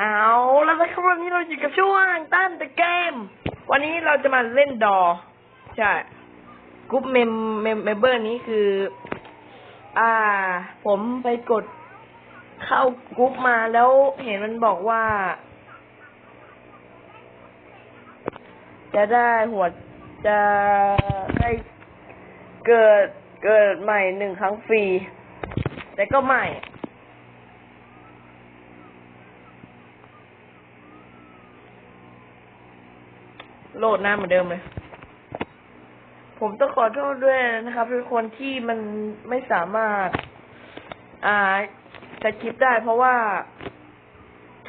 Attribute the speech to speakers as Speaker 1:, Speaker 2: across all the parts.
Speaker 1: เอาแล้วนะครับวันนี้เราอยู่กับช่วงตั้นแต่เกม วันนี้เราจะมาเล่นดอ ใช่กรุ๊ปเมมเมมเมมเบอร์นี้คือ อ่า ผมไปกดเข้ากรุ๊ปมาแล้วเห็นมันบอกว่า จะได้หัวจะได้เกิดเกิดใหม่หนึ่งครั้งฟรี แต่ก็ใหม่ โหลดหน้าเหมือนเดิมเลย ผมต้องขอโทษด้วยนะครับทุกคนที่มันไม่สามารถ อ่าจะคลิปได้เพราะว่า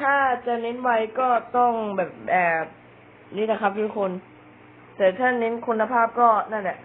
Speaker 1: ถ้าจะเน้นไวก็ต้องแบบแบบนี้นะครับทุกคน แต่ถ้าเน้นคุณภาพก็นั่นแหละ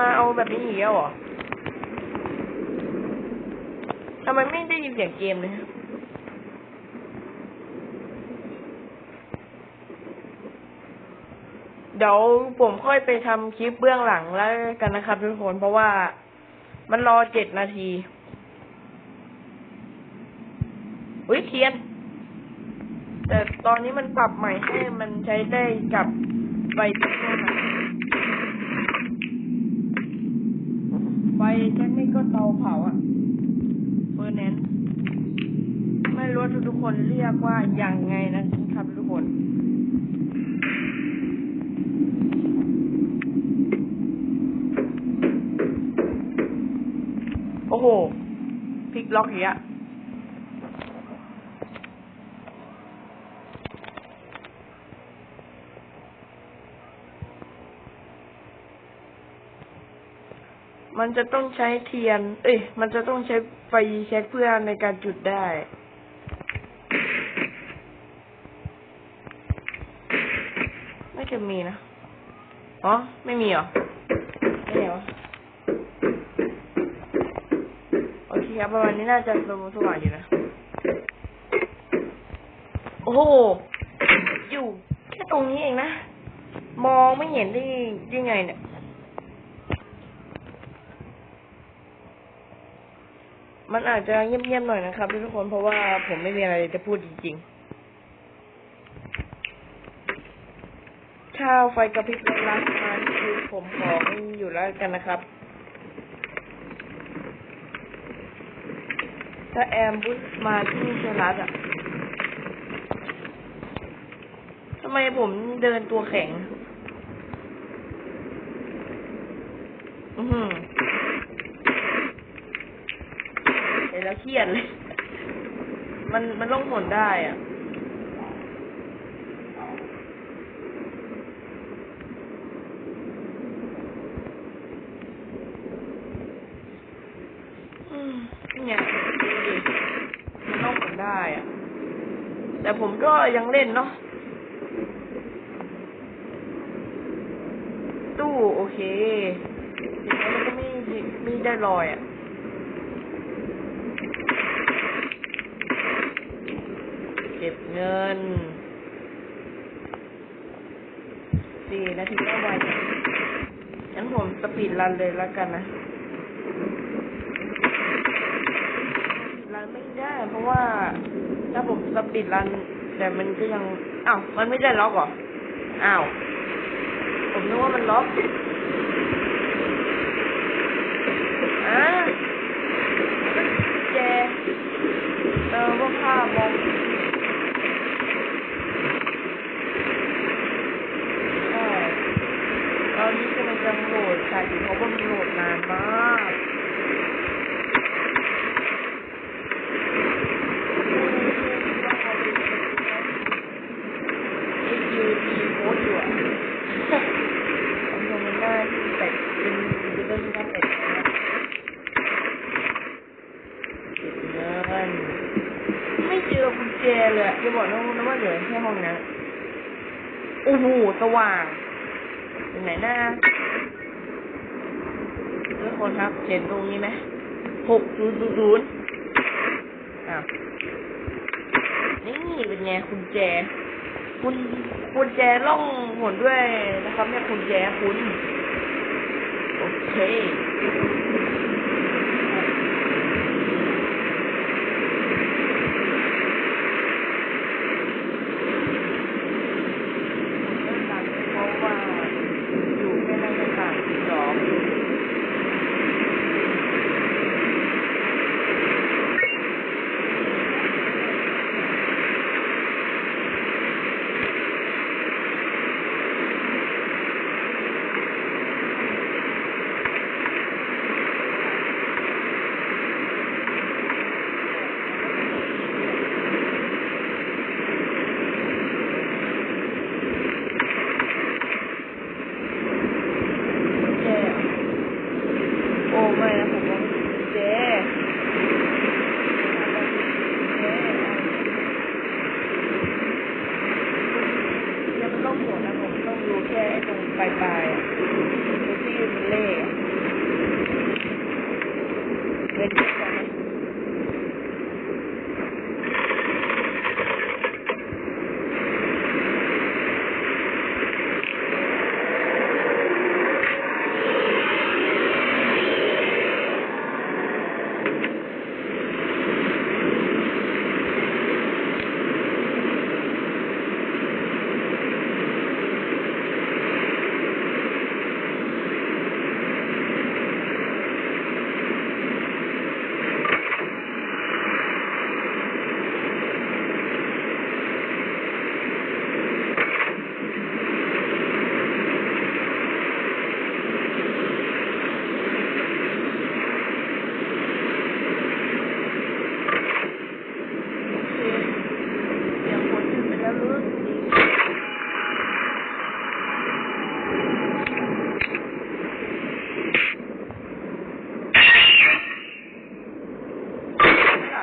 Speaker 1: มาเอาแบบนี้อีกแล้วเหรอทำไมไม่ได้ยินเสียงเกมเลยเดี๋ยวผมค่อยไปทำคลิปเบื้องหลังแล้วกันนะครับทุกคนเพราะว่ามันรอเจ็ดนาทีอุ้ยเทียน แต่ตอนนี้มันปรับใหม่ให้มันใช้ได้กับไฟเทคโนโลยีไฟ แค่นี้ก็เตาเผาอะเฟอร์แนนซ์ไม่รู้ทุกทุกคนเรียกว่าอย่างไงนะครับทุกคนโอ้โหพลิกล็อกอย่างเงี้ย มันจะต้องใช้เทียน เอ้ย มันจะต้องใช้ไฟเช็คเพื่อในการจุดได้ ไม่จะมีนะ อ๋อ ไม่มีเหรอ ไม่เหรอโอเคครับประมาณนี้น่าจะสว่างสว่างอยู่นะ โอ้โห อยู่แค่ตรงนี้เองนะ มองไม่เห็นได้ยังไงเนี่ย มันอาจจะเงียบๆหน่อยนะครับทุกคนเพราะว่าผมไม่มีอะไรจะพูดจริงๆ ถ้าไฟกระพริบรักมาคือผมขอไม่อยู่แล้วกันนะครับ ถ้าแอมบุสมาที่เชลัสอะทำไมผมเดินตัวแข็ง อือหือ เห็น แล้วเครียดเลยมันมันล่องหนได้อะเนี่ยมันล่องหนได้อะ แต่ผมก็ยังเล่นเนาะตู้โอเคอย่างนี้มันก็ไม่ไม่ได้ลอยอะ ก็บเงินสี่นาทีก็ไวงั้นผมสปีดรันเลยแล้วกันนะรันไม่ได้ เพราะว่า ถ้าผมสปีดรัน แต่มันก็ยัง อ้าว มันไม่ได้ล็อกเหรอ อ้าว ผมนึกว่ามันล็อกอ่าแจเออพวกผ้ามอง ใช่ตอนนี้กำลังจะโหลดค่ะอยู่เพราะว่ามันโหลดนานมากยูทีโพสอยู่อะทำตรงนั้นได้แต่เป็น เริ่มครับเปิดครับเงินไม่เจอกุญแจเลยอะบอกนะนะว่าเหลือแค่ห้องนั้นโอ้โหสว่างเป็นไหนหน้าทุกคนครับเห็นตรงนี้ไหมหกศูนย์ศูนย์ศูนย์อ้านี่เป็นไงกุญแจ คุณกุญแจล่องหนด้วยนะครับเนี่ยกุญแจคุณ โอเค เพราะว่าอยู่แค่ในสถานที่สองแจโอ้ไม่นะผมว่าแจยังไม่ต้องหัวนะผมต้องดูแค่ไอ้ตรงปลายปลายๆอะดูที่มันเล่อะ เป็นที่ก่อนนะโอเคเสียงฝนหยุดไปแล้วรู้สึกดีค่ะ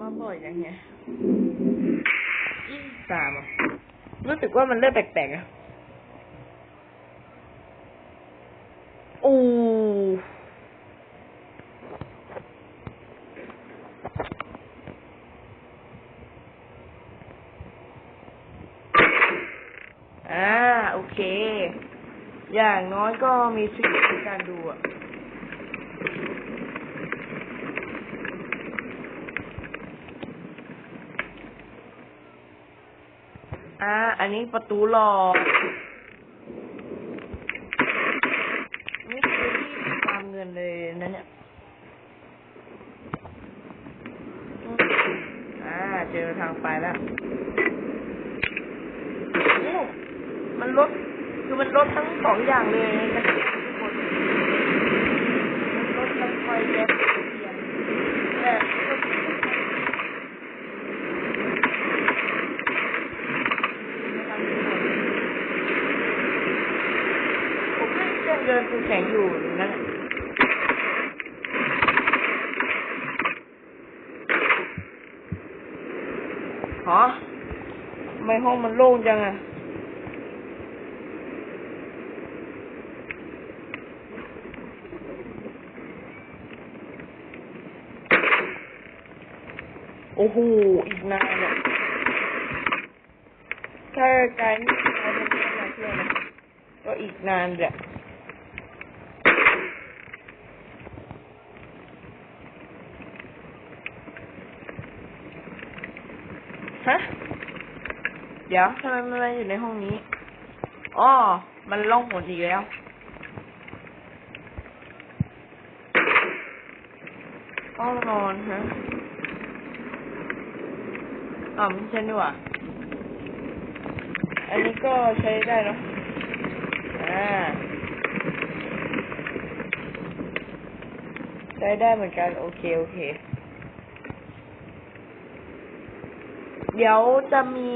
Speaker 1: มาบ่อยอย่างเงี้ยยี่สิบสามอะ รู้ สึกว่ามันเริ่มแปลกๆอะโอ้อ่า โอเค อย่างน้อยก็มีทริคในการดูอะ อ่า อันนี้ประตูหลอกนี่คือที่ตามเงินเลยนะเนี่ย อ่า เจอทางไปแล้ว มันลด คือมันลดทั้งสองอย่างเลยนะทุกคนมันลดทั้งไฟแก๊สเทียนแต่ก็นะครับทุกคนผมก็ยังเดินคูแข็ง อยู่นั่นแหละฮะทำไมห้องมันโล่งจังอะโอ้โห อีกนานเนี่ยถ้าไกด์นี่ไกด์มันไม่มาเที่ยวนะก็อีกนานแหละ ฮะ เดี๋ยวทำไมมันมาอยู่ในห้องนี้อ๋อมันล่องหมดอีกแล้ว ห้องนอนฮะอ๋อไม่ใช่ดีว่อันนี้ก็ใช้ได้เนาะอ่าใช้ได้เหมือนกัน โอเค โอเค เดี๋ยวจะมี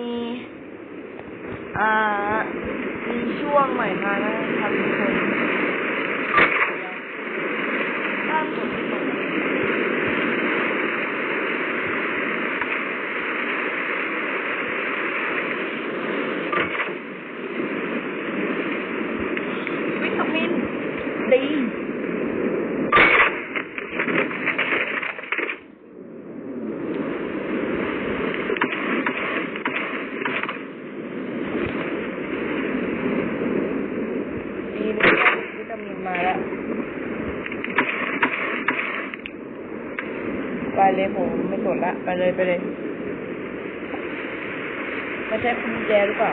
Speaker 1: อ่า มีช่วงใหม่มานะครับทุกคน เลยไปเลย ไม่ใช่คุณแจหรือเปล่า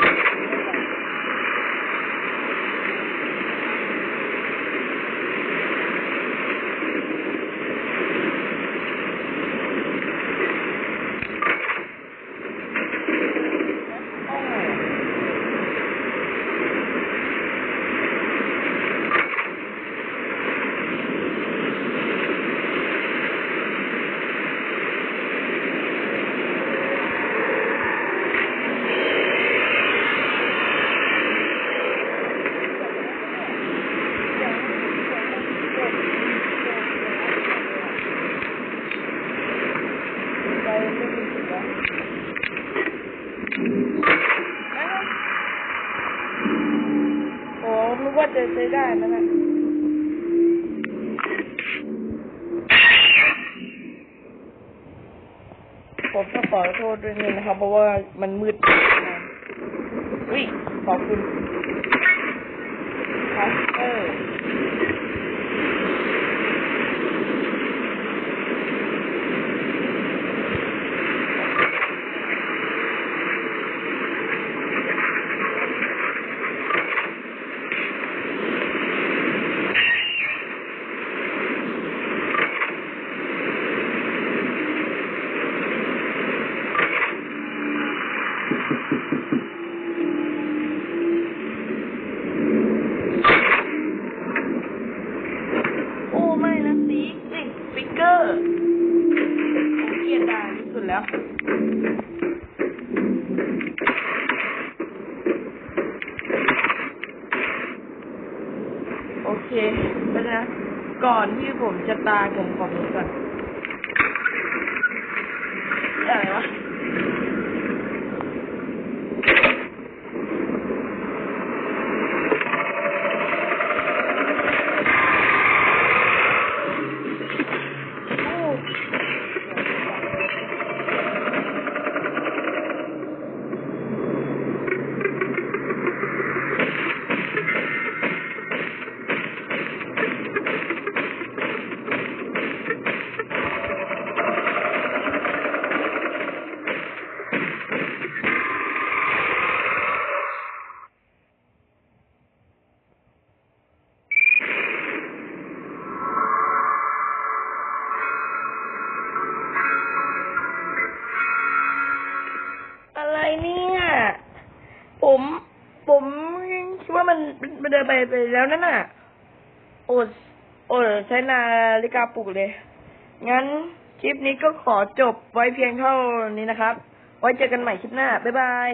Speaker 1: ครับ เพราะว่ามันมืดอุ้ยขอบคุณ 大家给我们报名 ไปไปแล้วนั่นน่ะ โอดโอดใช้นาฬิกาปลุกเลย งั้นคลิปนี้ก็ขอจบไว้เพียงเท่านี้นะครับ ไว้เจอกันใหม่คลิปหน้า บ๊ายบาย